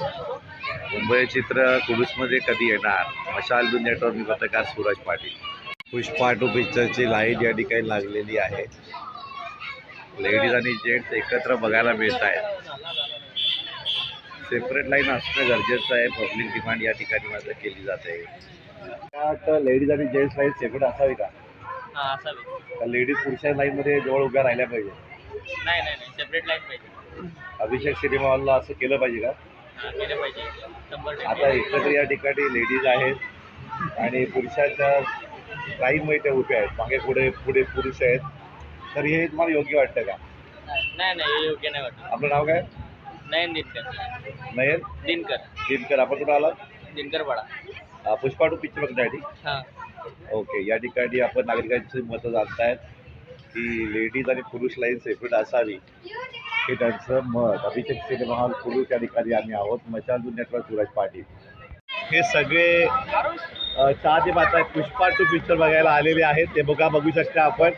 मुंबई चित्र कुडूसमध्ये कधी येणार? मशाल बिन नेटवर्क मी पत्रकार सूरज पाटील. पुष्पा टू पिक्चरची लाईन या ठिकाणी लागलेली आहे. लेडीज आणि जेंट्स एकत्र बघायला मिळत आहेत. सेपरेट लाईन असणं गरजेचं आहे. पब्लिक डिमांड या ठिकाणी माझं केली जाते. तर लेडीज आणि जेंट्स लाईन सेपरेट असावी का? हा लेडीज पुरुषांच्या लाईनमध्ये जवळ उभ्या राहिल्या पाहिजे? नाही नाही नाही. सेपरेट लाईन पाहिजे. अभिषेक सिनेमा हॉलला असं केलं पाहिजे का? केलं पाहिजे. शंभर आता एकत्र या ठिकाणी लेडीज आहेत आणि पुरुषाच्या लाईनमध्ये त्या उभ्या आहेत. मागे पुढे पुढे पुरुष आहेत. तर हे तुम्हाला योग्य वाटतं का? नाही नाही हे योग्य नाही वाटत. आपलं नाव काय? नयन दिनकर. नयन? दिनकर. दिनकर. आपण कुठं आला दिनकर पाडा. अं, पुष्पा टू पिक्चर बघण्यासाठी हां. ओके. या ठिकाणी आपण नागरिकांची मतं जाणतायत की लेडीज आणि पुरुष लाईन सेपरेट असावी. हे त्यांचं मत. अभिषेक सिनेमा हॉल पुरुष या ठिकाणी आम्ही आहोत. मशाल नेटवर्क सूरज पाटील. हे सगळे चार चाहते पाहत पुष्पा टू पिक्चर बघायला आलेले आहेत. ते बघा बघू शकता आपण.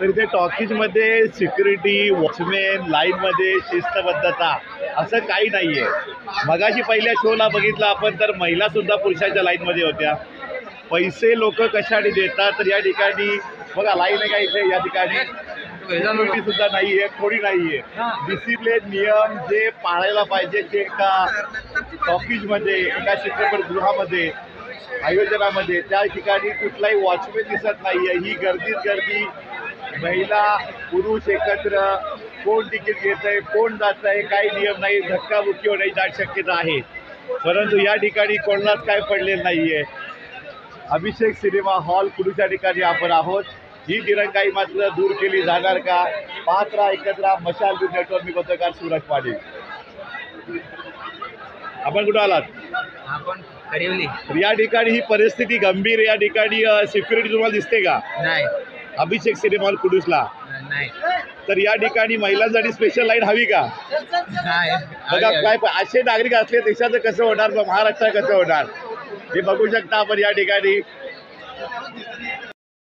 तर इथे टॉकीजमध्ये सिक्युरिटी वॉचमॅन लाईनमध्ये शिस्तबद्धता असं काही नाही आहे मगाशी पहिल्या शोला बघितलं आपण तर महिलासुद्धा पुरुषांच्या लाईनमध्ये होत्या. पैसे लोक कशाने देतात? तर या ठिकाणी बघा लाईन आहे का इथे? या ठिकाणी. सिक्युरिटी सुद्धा नाही आहे कोणी नाही आहे डिसिप्लिन नियम जे पाळायला पाहिजे ते एका टॉकीजमध्ये एका चित्रपटगृहामध्ये आयोजनामध्ये त्या ठिकाणी कुठलाही वॉचमॅन दिसत नाही आहे ही गर्दीच गर्दी महिला पुरुष एकत्र कोण तिकीट घेत आहे कोण जात आहे काही नियम नाही धक्काबुक्की होण्याची शक्यता आहे. परंतु या ठिकाणी कोणालाच काय पडलेलं नाही आहे अभिषेक सिनेमा हॉल कुडूच्या ठिकाणी आपण आहोत. ही दिरंगाई मात्र दूर केली जाणार का? पाच राहा एकत्र राहा, मशाल दूर नेटवर्क मी पत्रकार सूरज पाटील. आपण कुठं आलात? आपण या ठिकाणी ही परिस्थिती गंभीर. या ठिकाणी सिक्युरिटी तुम्हाला दिसते का? नाही. अभिषेक सिनेमा कुडूसला. नाही. तर या ठिकाणी महिलांसाठी स्पेशल लाईन हवी का? बघा काय असे नागरिक असले देशाचं कसं होणार मग महाराष्ट्रात कसं होणार? हे बघू शकता आपण या ठिकाणी.